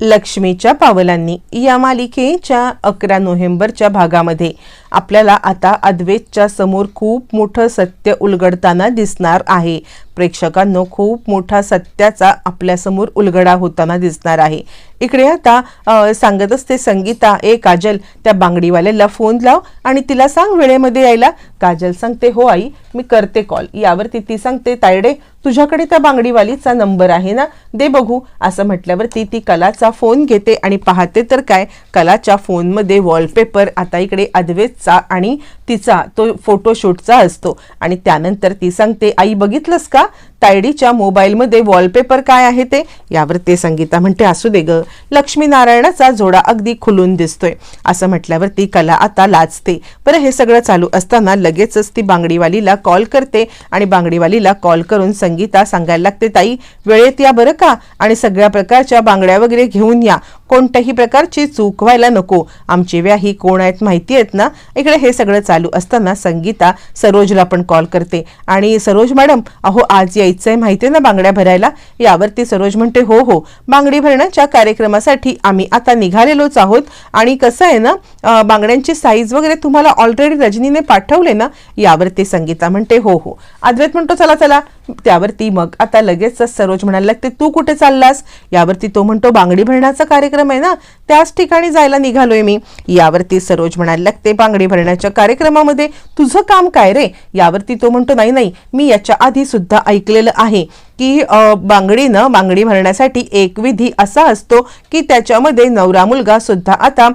लक्ष्मीच्या पावलांनी. या मालिकेच्या अकरा नोव्हेंबरच्या भागामध्ये आपल्याला आता अद्वैतच्या समोर खूप मोठं सत्य उलगडताना दिसणार आहे. प्रेक्षकांनो खूप मोठा सत्याचा आपल्यासमोर उलगडा होताना दिसणार आहे. इकडे आता सांगत असते संगीता ए काजल त्या बांगडीवाल्याला फोन लाव आणि तिला सांग वेळेमध्ये यायला. काजल सांगते हो आई मी करते कॉल. यावरती ती सांगते तायडे तुझ्याकडे त्या बांगडीवालीचा नंबर आहे ना? दे बघू. असं म्हटल्यावरती ती कलाचा फोन घेते आणि पाहते तर काय? कलाच्या फोनमध्ये वॉलपेपर आता इकडे अद्वैतचा आणि तिचा तो फोटोशूटचा असतो. आणि त्यानंतर ती सांगते आई बघितलंस का? तायडीच्या मोबाईलमध्ये वॉलपेपर काय आहे ते? यावर ते संगीता म्हणते असू दे ग. लक्ष्मीनारायणाचा जोडा अगदी खुलून दिसतोय. असं म्हटल्यावर ती कला आता लाजते. बरं हे सगळं चालू असताना लगेचच ती बांगडीवालीला कॉल करते आणि बांगडीवालीला कॉल करून संगीता सांगायला लागते ताई वेळेत या बरं का? आणि सगळ्या प्रकारच्या बांगड्या वगैरे घेऊन या. कोणत्याही प्रकारची चूक व्हायला नको. आमची व्याही कोण आहेत माहिती आहेत ना? इकडे हे सगळं चालू असताना संगीता सरोजला पण कॉल करते. आणि सरोज मॅडम अहो आज यायचं आहे माहिती आहे ना बांगड्या भरायला? यावरती सरोज म्हणते हो हो बांगडी भरण्याच्या कार्यक्रमासाठी आम्ही आता निघालेलोच आहोत. आणि कसं आहे ना बांगड्यांची साईज वगैरे तुम्हाला ऑलरेडी रजनीने पाठवले ना? यावरती संगीता म्हणते हो हो. अद्वैत म्हणतो चला चला. त्यावरती मग आता लगेच सरोज म्हणायला लागते तू कुठे चाललास? यावरती तो म्हणतो बांगडी भरण्याचा कार्यक्रम आहे ना त्याच ठिकाणी जायला निघालोय मी. यावरती सरोज म्हणायला लागते बांगडी भरण्याच्या कार्यक्रमामध्ये तुझं काम काय रे? यावरती तो म्हणतो नाही नाही मी याच्या आधी सुद्धा ऐकलेलं आहे. की बांगडीनं बांगडी भरण्यासाठी एक विधी असा असतो की त्याच्यामध्ये नवरा मुलगा सुद्धा आता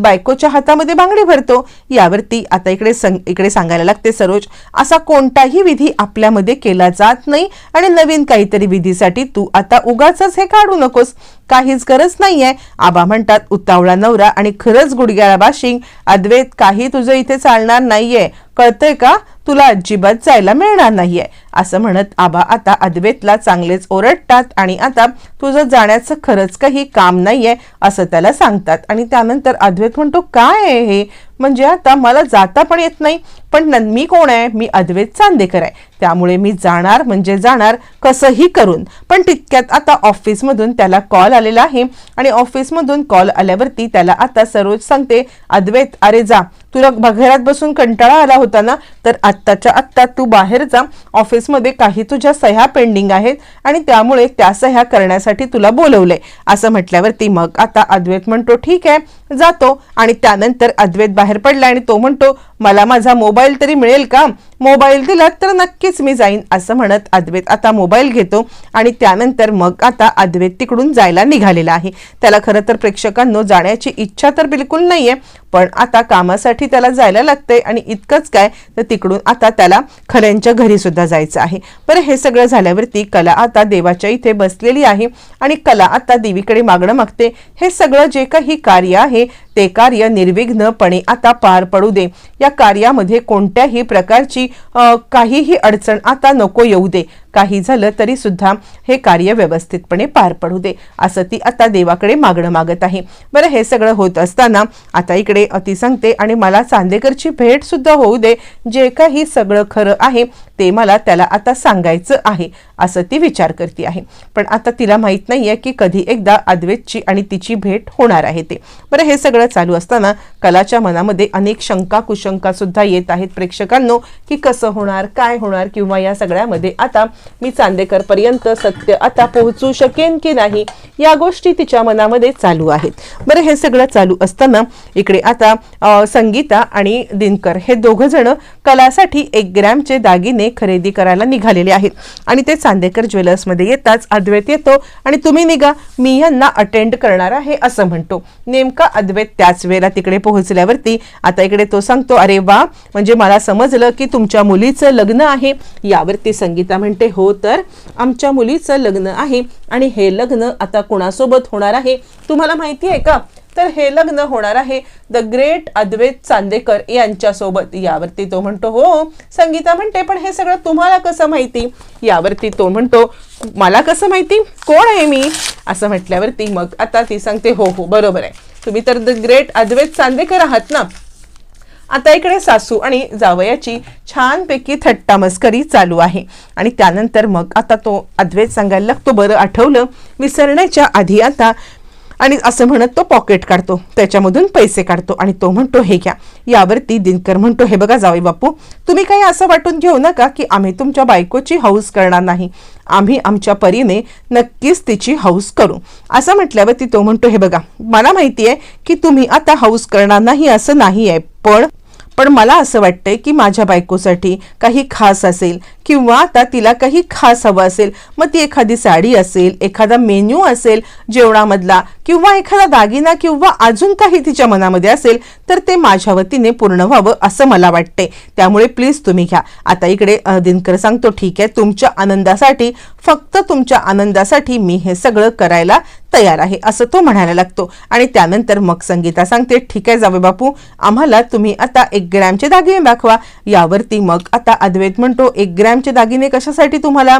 बायकोच्या हातामध्ये बांगडी भरतो. यावरती आता इकडे संग इकडे सांगायला लागते सरोज असा कोणताही विधी आपल्यामध्ये केला जात नाही आणि नवीन काहीतरी विधीसाठी तू आता उगाच हे काढू नकोस. काहीच गरज नाहीये. आबा म्हणतात उतावळा नवरा आणि खरंच गुडघ्याला बाशिंग. अद्वैत काही तुझं इथे चालणार नाहीये. कळतंय का? तुला अजिबात जायला मिळणार नाहीये. असं म्हणत आबा आता अद्वैतला चांगलेच ओरडतात आणि आता तुझं जाण्याचं खरंच काही काम नाहीये असं त्याला सांगतात. आणि त्यानंतर अद्वैत म्हणतो काय आहे हे? म्हणजे आता मला जाता पण येत नाही. पण मी कोण आहे? मी अद्वैत चांदेकर आहे. त्यामुळे मी जाणार म्हणजे जाणार कसंही करून. पण तितक्यात आता ऑफिसमधून त्याला कॉल आलेला आहे. आणि ऑफिसमधून कॉल आल्यावरती त्याला आता सरोज सांगते अद्वैत अरे जा. तुला घरात बसून कंटाळा आला होता ना? तर आत्ताच्या आत्ता तू बाहेर जा. ऑफिसमध्ये काही तुझ्या सह्या पेंडिंग आहेत आणि त्यामुळे त्या सह्या करण्यासाठी तुला बोलवलंय. असं म्हटल्यावरती मग आता अद्वैत म्हणतो ठीक आहे. जातो. आणि त्यानंतर अद्वैत बाहेर पडला आणि तो म्हणतो मला माझा मोबाईल तरी मिळेल का? मोबाईल दिला तर नक्कीच मी जाईन असं म्हणत अद्वैत आता मोबाईल घेतो आणि त्यानंतर मग आता अद्वैत तिकडून जायला निघालेला आहे. त्याला खरं तर प्रेक्षकांनो जाण्याची इच्छा तर बिलकुल नाहीये पण आता कामासाठी त्याला जायला लागतंय आणि इतकंच काय तर तिकडून आता त्याला खऱ्यांच्या घरी सुद्धा जायचं आहे. बरं हे सगळं झाल्यावरती कला आता देवाच्या इथे बसलेली आहे आणि कला आता देवीकडे मागणं मागते. हे सगळं जे काही कार्य आहे ते कार्य निर्विघ्नपणे आता पार पडू दे. या कार्यामध्ये कोणत्याही प्रकारची काहीही अडचण आता नको येऊ दे. काही झालं तरी सुद्धा हे कार्य व्यवस्थितपणे पार पडू दे असं ती आता देवाकडे मागणं मागत आहे. बरं हे सगळं होत असताना आता इकडे अति सांगते आणि मला चांदेकरची भेट सुद्धा होऊ दे जे काही सगळं खरं आहे ते मला त्याला आता सांगायचं आहे असं ती विचार करते आहे. पण आता तिला माहीत नाही आहे की कधी एकदा अद्वैतची आणि तिची भेट होणार आहे ते. बरं हे सगळं चालू असताना कलाच्या मनामध्ये अनेक शंका कुशंका सुद्धा येत आहेत प्रेक्षकांनो की कसं होणार काय होणार किंवा या सगळ्यामध्ये आता मी चांदेकर पर्यंत सत्य आता पोहोचू शकेन की नाही या गोष्टी तिच्या मनामध्ये चालू आहेत. बरं हे सगळं चालू असताना इकडे आता संगीता आणि दिनकर हे दोघं जण कलासाठी एक ग्रॅमचे दागिने खरेदी करायला निघालेले आहेत. आणि ते चांदेकर ज्वेलर्समध्ये येताच अद्वैत येतो आणि तुम्ही निघा मी यांना अटेंड करणार आहे असं म्हणतो. नेमका अद्वैत त्याच वेळेला तिकडे पोहोचल्यावरती आता इकडे तो सांगतो अरे वा म्हणजे मला समजलं की तुमच्या मुलीचं लग्न आहे. यावरती संगीता म्हणते हो, हो तर आमच्या मुलीचं लग्न आहे आणि हे लग्न आता कुणासोबत होणार आहे? तुम्हाला माहिती आहे का? तर हे लग्न होणार आहे द ग्रेट अद्वैत चांदेकर यांच्यासोबत. यावरती तो म्हणतो हो संगीता म्हणते पण हे सगळं तुम्हाला कसं माहिती? यावरती तो म्हणतो मला कसं माहिती? कोण आहे मी? असं म्हटल्यावरती मग आता ती सांगते हो हो बरोबर आहे. तुम्ही तर द ग्रेट अद्वैत चांदेकर आहात ना? आता इकडे सासू आणि जावयाची छानपैकी थट्टा मस्करी चालू आहे. आणि त्यानंतर मग आता तो अद्वैत सांगायला लागतो बरं आठवलं? विसरण्याच्या आधी आता आणि असं म्हणत तो पॉकेट काढतो. त्याच्यामधून पैसे काढतो आणि तो म्हणतो हे घ्या. यावरती दिनकर म्हणतो हे बघा जावई बापू तुम्ही काही असं वाटून घेऊ नका की आम्ही तुमच्या बायकोची हौस करणार नाही. आम्ही आमच्या परीने नक्कीच तिची हौस करू. असं म्हटल्यावरती तो म्हणतो हे बघा मला माहिती आहे की तुम्ही आता हौस करणार नाही असं नाही आहे पण पण मला असं वाटतंय की माझ्या बायकोसाठी काही खास असेल किंवा आता तिला काही खास हवं असेल. मग ती एखादी साडी असेल एखादा मेन्यू असेल जेवणामधला किंवा एखादा दागिना किंवा अजून काही तिच्या मनामध्ये असेल तर ते माझ्या वतीने पूर्ण व्हावं असं मला वाटते त्यामुळे प्लीज तुम्ही घ्या. आता इकडे दिनकर सांगतो ठीक आहे तुमच्या आनंदासाठी फक्त तुमच्या आनंदासाठी मी हे सगळं करायला तयार आहे असं तो म्हणायला लागतो. आणि त्यानंतर मग संगीता सांगते ठीक आहे जावे बापू आम्हाला तुम्ही आता एक ग्रॅमचे दागिने दाखवा. यावरती मग आता अद्वैत म्हणतो एक ग्रॅमचे दागिने कशासाठी तुम्हाला?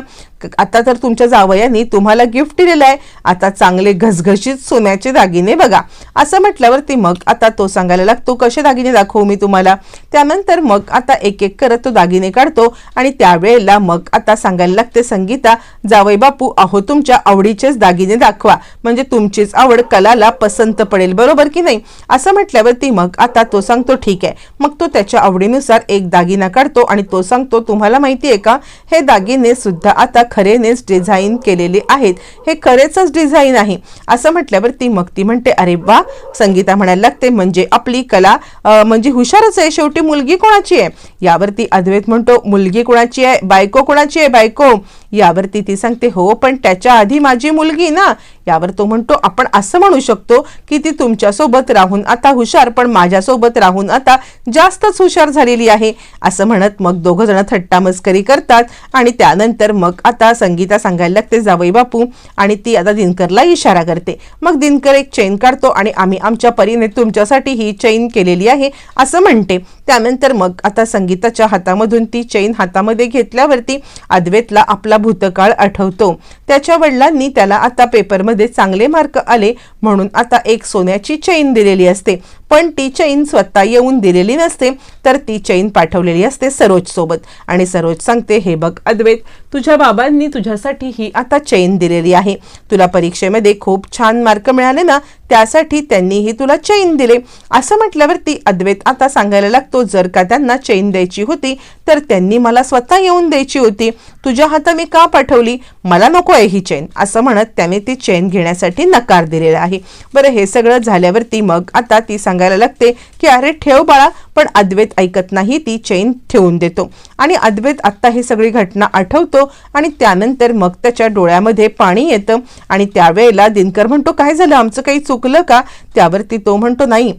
आता तर तुमच्या जावयाने तुम्हाला गिफ्ट दिलेलं आहे. आता चांगले घसघशीत सोन्याचे दागिने बघा. असं म्हटल्यावरती मग आता तो सांगायला लागतो कसे दागिने दाखवू मी तुम्हाला? त्यानंतर मग आता एक एक करत तो दागिने काढतो आणि त्यावेळेला मग आता सांगायला लागते संगीता जावई बापू अहो तुमच्या आवडीचेच दागिने दाखवा. म्हणजे तुमचीच आवड कलाला पसंत पडेल बरोबर की नाही? असं म्हटल्यावरती मग आता तो सांगतो ठीक आहे. मग तो त्याच्या आवडीनुसार एक दागिना काढतो आणि तो सांगतो तुम्हाला माहिती आहे का? हे दागिने सुद्धा आता खरेनेच डिझाईन केलेले आहेत. हे खरेच डिझाईन आहे. असं म्हटल्यावरती मग ती म्हणते अरे वा! संगीता म्हणायला लागते म्हणजे आपली कला म्हणजे हुशारच आहे. शेवटी मुलगी कोणाची आहे? यावरती अद्वैत म्हणतो मुलगी कोणाची आहे? बायको कोणाची आहे बायको? यावरती ती सांगते हो पण त्याच्या आधी माझी मुलगी ना. यावर तो म्हणतो आपण असं म्हणू शकतो की ती तुमच्यासोबत राहून आता हुशार पण माझ्यासोबत राहून आता जास्तच हुशार झालेली आहे. असं म्हणत मग दोघं जण थट्टा मस्करी करतात आणि त्यानंतर मग आता संगीता सांगायला लागते जावई बापू. आणि ती आता दिनकरला इशारा करते. मग दिनकर एक चेन काढतो आणि आम्ही आमच्या परीने तुमच्यासाठी ही चेन केलेली आहे. असं म्हणते. त्यानंतर मग आता संगीताच्या हातामधून ती चेन हातामध्ये घेतल्यावरती अद्वेतला आपला भूतकाळ आठवतो. त्याच्या वडिलांनी त्याला आता पेपरमध्ये चांगले मार्क आले म्हणून आता एक सोन्याची चेन दिलेली असते. पण ती चैन स्वतः येऊन दिलेली नसते तर ती चैन पाठवलेली असते सरोज सोबत. आणि सरोज सांगते हे बघ अद्वैत तुझ्या बाबांनी तुझ्यासाठी ही आता चैन दिलेली आहे. तुला परीक्षेमध्ये खूप छान मार्क मिळाले ना त्यासाठी त्यांनीही तुला चैन दिले. असं म्हटल्यावरती अद्वैत आता सांगायला लागतो जर का त्यांना चैन द्यायची होती तर त्यांनी मला स्वतः येऊन द्यायची होती. तुझ्या हाता मी का पाठवली? मला नको आहे ही चैन. असं म्हणत त्याने ती चैन घेण्यासाठी नकार दिलेला आहे. बरं हे सगळं झाल्यावरती मग आता ती सांग सांगायला लागते की अरे ठेव बाळा पण अद्वैत ऐकत नाही ती चैन ठेवून देतो. आणि अद्वैत आत्ता ही सगळी घटना आठवतो आणि त्यानंतर मग त्याच्या डोळ्यामध्ये पाणी येतं. आणि त्यावेळेला दिनकर म्हणतो काय झालं? आमचं काही चुकलं का? त्यावरती तो म्हणतो नाही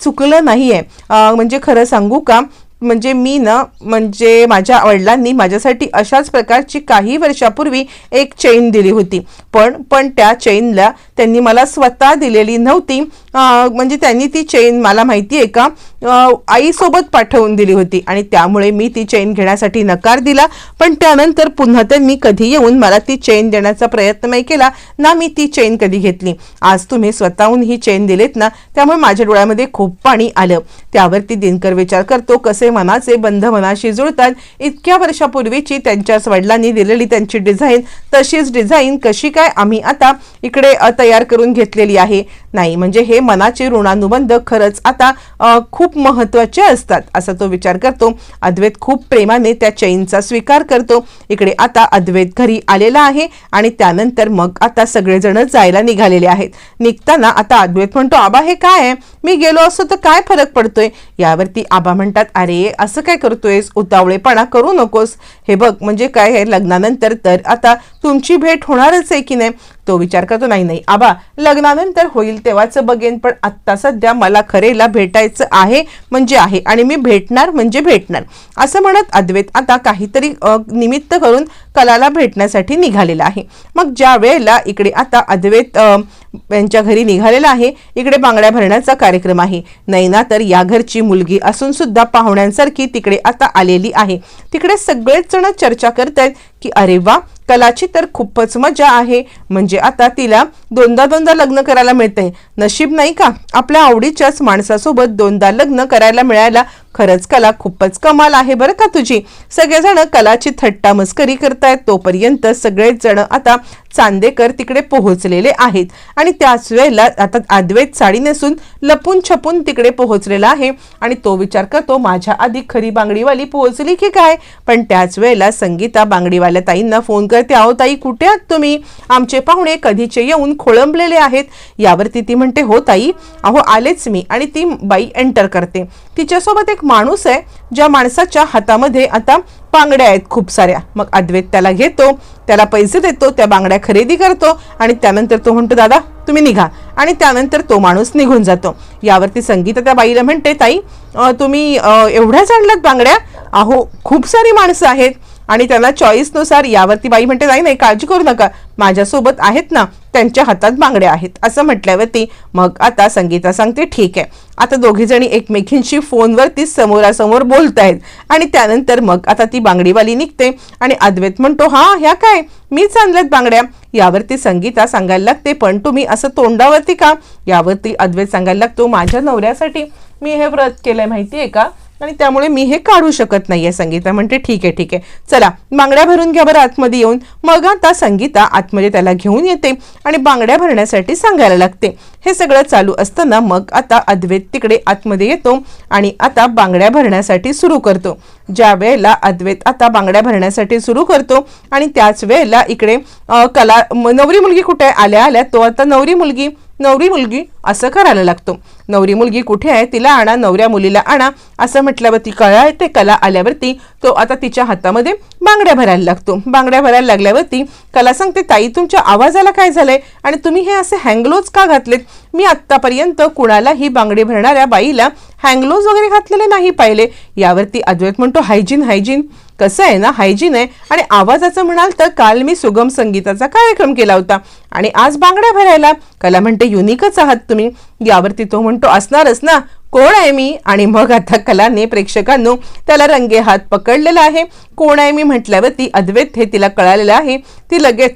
चुकलं नाही आहे म्हणजे खरं सांगू का? म्हणजे मी ना म्हणजे माझ्या वडिलांनी माझ्यासाठी अशाच प्रकारची काही वर्षापूर्वी एक चेन दिली होती. पण पण त्या चेनला त्यांनी मला स्वतः दिलेली नव्हती. म्हणजे त्यांनी ती चेन मला माहिती आहे का आईसोबत पाठवून दिली होती. आणि त्यामुळे मी ती चेन घेण्यासाठी नकार दिला. पण त्यानंतर पुन्हा त्यांनी कधी येऊन मला ती चेन देण्याचा प्रयत्न नाही केला. ना मी ती चेन कधी घेतली. आज तुम्ही स्वतःहून ही चेन दिलेत ना त्यामुळे माझ्या डोळ्यामध्ये खूप पाणी आलं. त्यावरती दिनकर विचार करतो कसे मनाचे बंध मनाशी जुळतात. इतक्या वर्षापूर्वीची त्यांच्याच वडिलांनी दिलेली त्यांची डिझाईन तशीच डिझाईन कशी काय आम्ही आता इकडे तयार करून घेतलेली आहे? नाही. म्हणजे हे मनाचे ऋणानुबंध खरंच आता खूप महत्त्वाचे असतात असा तो विचार करतो. अद्वैत खूप प्रेमाने त्या चैनचा स्वीकार करतो. इकडे आता अद्वैत घरी आलेला आहे आणि त्यानंतर मग आता सगळेजण जायला निघालेले आहेत. निघताना आता अद्वैत म्हणतो आबा हे काय आहे? मी गेलो असतो तर काय फरक पडतोय? यावरती आबा म्हणतात अरे असं काय करतोयस? उतावळेपणा करू नकोस. हे बघ म्हणजे काय आहे? लग्नानंतर तर आता तुमची भेट होणारच आहे की नाही? तो विचार करतो नाही नाही आबा लग्नानंतर होईल तेव्हाच बघेन पण आत्ता सध्या मला खरेला भेटायचं आहे म्हणजे आहे आणि मी भेटणार म्हणजे भेटणार. असं म्हणत अद्वैत आता काहीतरी निमित्त करून कलाला भेटण्यासाठी निघालेला आहे. मग ज्या वेळेला इकडे आता अद्वैत यांच्या घरी निघालेला आहे इकडे बांगड्या भरण्याचा कार्यक्रम आहे. नैना तर या घरची मुलगी असून सुद्धा पाहुण्यांसारखी तिकडे आता आलेली आहे. तिकडे सगळेच जण चर्चा करतायत की अरे वा कलाची तर खूपच मजा आहे. म्हणजे आता तिला दोनदा दोनदा लग्न करायला मिळतंय. नशीब नाही का? आपल्या आवडीच्याच माणसासोबत दोनदा लग्न करायला मिळायला खरंच कला खूपच कमाल आहे बरं का तुझी. सगळेजण कलाची थट्टा मस्करी करतायत तोपर्यंत सगळेच जण आता चांदेकर तिकडे पोहोचलेले आहेत. आणि त्याच वेळेला आता अद्वैत साडी नेसून लपून छपून तिकडे पोहोचलेला आहे. आणि तो विचार करतो माझ्या आधी खरी बांगडीवाली पोहोचली की काय? पण त्याच वेळेला संगीता बांगडीवाल्या ताईंना फोन करते अहो ताई कुठे आहात तुम्ही? आमचे पाहुणे कधीचे येऊन खोळंबलेले आहेत. यावरती ती म्हणते हो ताई अहो आलेच मी. आणि ती बाई एंटर करते. तिच्यासोबत एक माणूस आहे ज्या माणसाच्या हातामध्ये आता बांगड्या आहेत खूप साऱ्या. मग अद्वैत त्याला घेतो त्याला पैसे देतो त्या बांगड्या खरेदी करतो आणि त्यानंतर तो म्हणतो दादा तुम्ही निघा. आणि त्यानंतर तो माणूस निघून जातो. यावरती संगीता त्या बाईला म्हणते ताई तुम्ही एवढ्याच आणल्यात बांगड्या? अहो खूप सारी माणसं आहेत. आणि त्यांना चॉईसनुसार यावरती बाई म्हणते नाही नाही काळजी करू नका. माझ्यासोबत आहेत ना त्यांच्या हातात बांगड्या आहेत. असं म्हटल्यावरती मग आता संगीता सांगते ठीक आहे. आता दोघी जणी एकमेकींशी फोनवरती समोरासमोर बोलत आहेत आणि त्यानंतर मग आता ती बांगडीवाली निघते आणि अद्वैत म्हणतो हा ह्या काय? मीच आणल्यात बांगड्या. यावरती संगीता सांगायला लागते पण तुम्ही असं तोंडावरती का? यावरती अद्वैत सांगायला लागतो माझ्या नवऱ्यासाठी मी हे व्रत केलंय आहे का? आणि त्यामुळे मी हे काढू शकत नाहीये संगीता. म्हणते ठीक आहे ठीक आहे. चला बांगड्या भरून घ्या बरं आतमध्ये येऊन. मग आता संगीता आतमध्ये त्याला घेऊन येते आणि बांगड्या भरण्यासाठी सांगायला लागते. हे सगळं चालू असताना मग आता अद्वैत तिकडे आतमध्ये येतो आणि आता बांगड्या भरण्यासाठी सुरू करतो. ज्या वेळेला अद्वैत आता बांगड्या भरण्यासाठी सुरू करतो आणि त्याच वेळेला इकडे कला नवरी मुलगी कुठे आल्या आल्या. तो आता नवरी मुलगी नवरी मुलगी असं करायला लागतो. नवरी मुलगी कुठे आहे तिला आणा नवऱ्या मुलीला आणा असं म्हटल्यावर ती कळा येते कला आल्यावरती तो आता तिच्या हातामध्ये बांगड्या भरायला लागतो. बांगड्या भरायला लागल्यावरती कला सांगते ताई तुमच्या आवाजाला काय झालंय? आणि तुम्ही हे असे हँगलोज का घातलेत? मी आत्तापर्यंत कुणालाही बांगडी भरणाऱ्या बाईला हँगलोज वगैरे घातलेले नाही पाहिले. यावरती अद्वैत म्हणतो हायजीन हायजीन. कसं आहे ना हायजीन आहे. आणि आवाजाचं म्हणाल तर काल मी सुगम संगीताचा कार्यक्रम केला होता. आणि आज बांगड्या भरायला. कला म्हणते युनिकच आहात तुम्ही. यावरती तो म्हणतो असणारच ना. कोण आहे मी? आणि मग आता कलाने प्रेक्षकांनो त्याला रंगे हात पकडलेला आहे. कोण आहे? मी म्हटल्यावरती अद्वैत हे तिला कळालेलं आहे. ती लगेच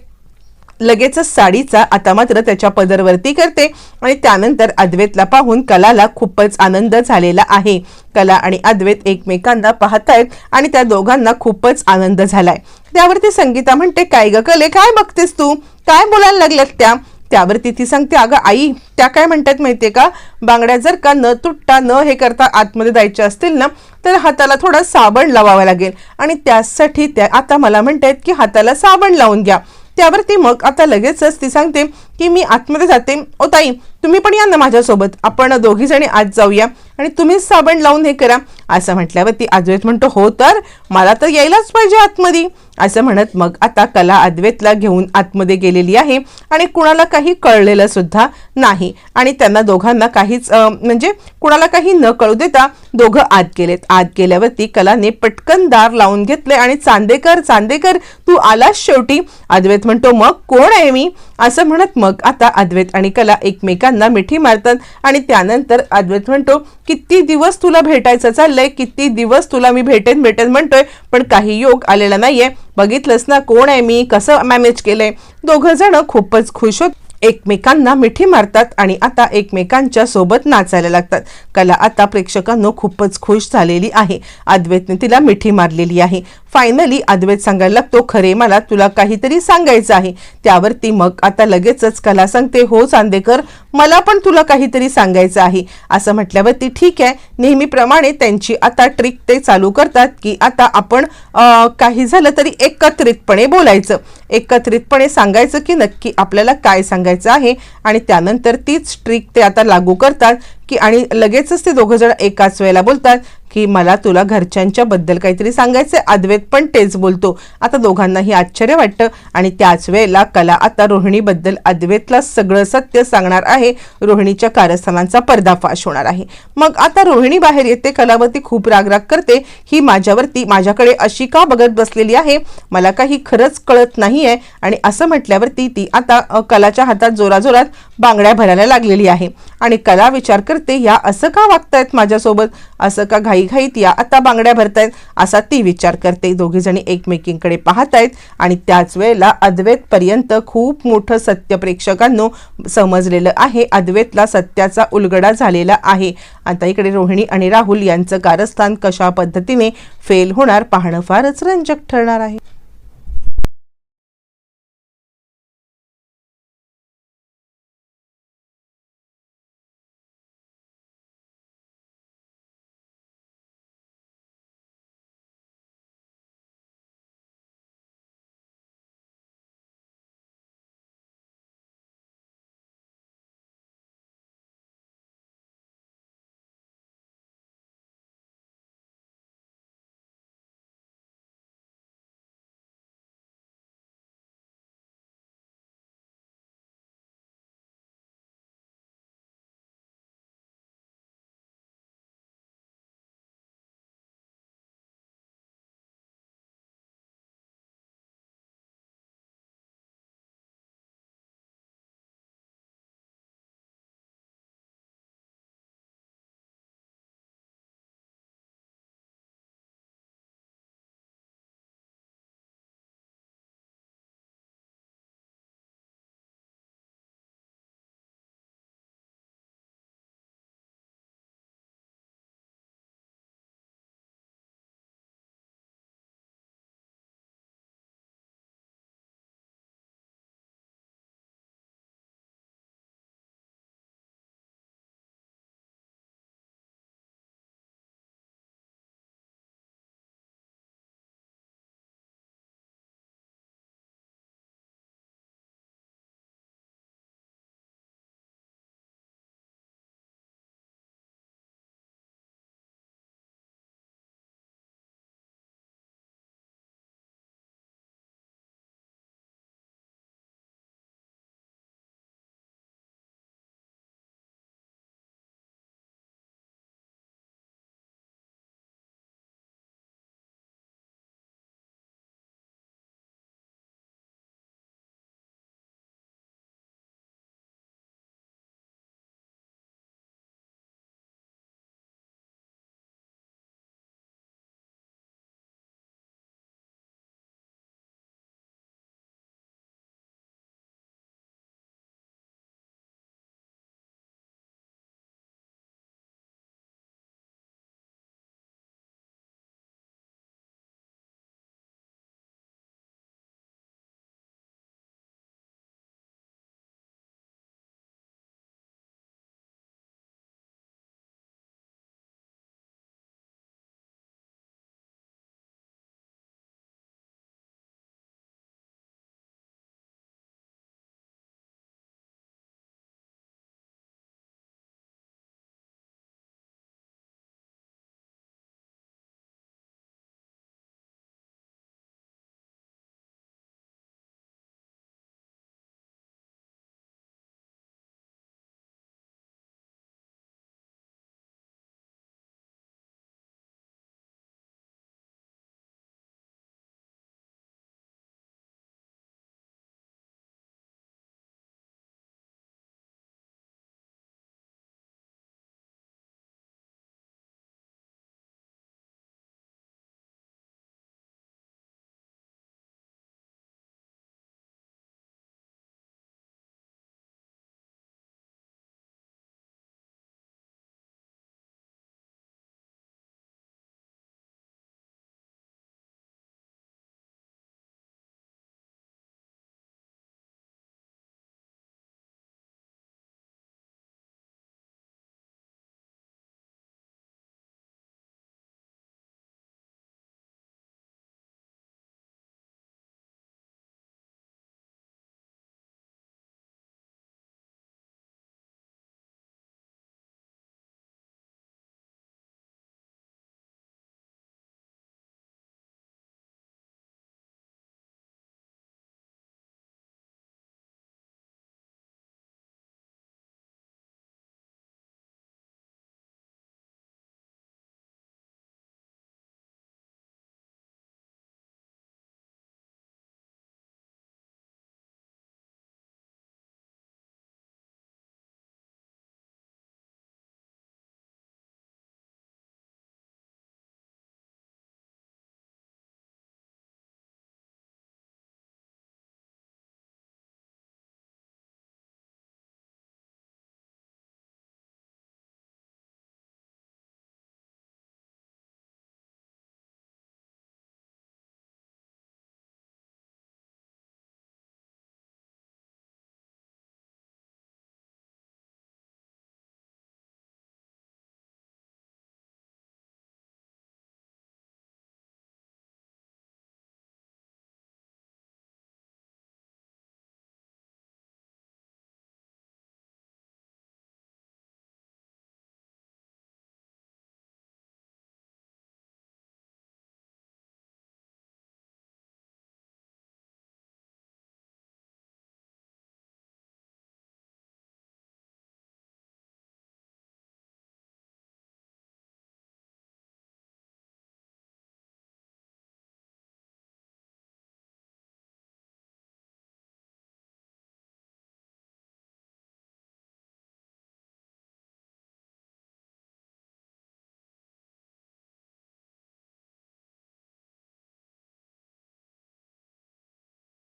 लगेचच साडीचा आता मात्र त्याच्या पदरवरती करते आणि त्यानंतर अद्वैतला पाहून कलाला खूपच आनंद झालेला आहे. कला आणि अद्वैत एकमेकांना पाहतायत आणि त्या दोघांना खूपच आनंद झालाय. त्यावरती संगीता म्हणते काय ग कले? काय बघतेस तू? काय बोलायला लागल्यात त्या? त्यावरती ती सांगते अगं आई त्या काय म्हणतात माहितीये का? बांगड्या जर का न तुटता न हे करता आतमध्ये जायच्या असतील ना तर हाताला थोडा साबण लावावा लागेल आणि त्यासाठी त्या आता मला म्हणतायत की हाताला साबण लावून घ्या. त्यावरती मग आता लगेचच ती सांगते की मी आतमध्ये जाते. ओ ताई तुम्ही पण या ना माझ्यासोबत. आपण दोघी जणी आत जाऊया आणि तुम्हीच साबण लावून हे करा. असं म्हटल्यावरती अद्वैत म्हणतो हो तर मला तर यायलाच पाहिजे आतमध्ये. असं म्हणत मग आता कला अद्वैतला घेऊन आतमध्ये गेलेली आहे आणि कुणाला काही कळलेलं सुद्धा नाही. आणि त्यांना दोघांना काहीच म्हणजे कुणाला काही न कळू देता दोघं आत गेलेत. आत गेल्यावरती कलाने पटकन दार लावून घेतले आणि चांदेकर चांदेकर तू आलास शेवटी. अद्वैत म्हणतो मग कोण आहे मी? असं म्हणत मग आता अद्वैत आणि कला एकमेकांना मिठी मारतात आणि त्यानंतर अद्वैत म्हणतो किती दिवस तुला भेटायचं चाललंय? किती दिवस तुला मी भेटेन भेटेन म्हणतोय पण काही योग आलेला नाहीये. बघितलंस ना कोण आहे मी? कसं मॅनेज केलंय? दोघं जण खूपच खुश होत एकमेकांना मिठी मारतात आणि आता एकमेकांच्या सोबत नाचायला लागतात. कला आता प्रेक्षकांनो खूपच खुश झालेली आहे. अद्वैतने तिला मिठी मारलेली आहे. फायनली अद्वैत सांगायला लागतो खरे मला तुला काहीतरी सांगायचं आहे. त्यावरती मग आता लगेचच कला सांगते हो चांदेकर मला पण तुला काहीतरी सांगायचं आहे. असं म्हटल्यावरती ठीक आहे. नेहमीप्रमाणे त्यांची आता ट्रिक ते चालू करतात की आता आपण काही झालं तरी एकत्रितपणे बोलायचं. एकत्रितपणे सांगायचं की नक्की आपल्याला काय सांगायचं आहे. आणि त्यानंतर तीच ट्रिक ते आता लागू करतात की आणि लगेचच ते दोघं जण एकाच वेळेला बोलतात. की मला तुला घरच्यांच्या बद्दल काहीतरी सांगायचं अद्वैत पण तेच बोलतो. आता दोघांनाही आश्चर्य वाटतं आणि त्याच वेळेला कला आता रोहिणीबद्दल अद्वैतला सगळं सत्य सांगणार आहे. रोहिणीच्या कारस्थानांचा पर्दाफाश होणार आहे. मग आता रोहिणी बाहेर येते कलावरती खूप रागराग करते. ही माझ्यावरती माझ्याकडे अशी का बघत बसलेली आहे? मला काही खरंच कळत नाही आहे आणि असं म्हटल्यावरती ती आता कलाच्या हातात जोराजोरात बांगड्या भरायला लागलेली आहे. आणि कला विचार करते या असं का वागतायत माझ्यासोबत? असं का घाईघाईत? या आता बांगड्या भरतायत. असा ती विचार करते. दोघीजणी एकमेकींकडे एकमेकींकडे पाहतायत आणि त्याच वेळेला अद्वैतपर्यंत खूप मोठं सत्य प्रेक्षकांनो समजलेलं आहे. अद्वैतला सत्याचा उलगडा झालेला आहे. आता इकडे रोहिणी आणि राहुल यांचं कारस्थान कशा पद्धतीने फेल होणार पाहणं फारच रंजक ठरणार आहे.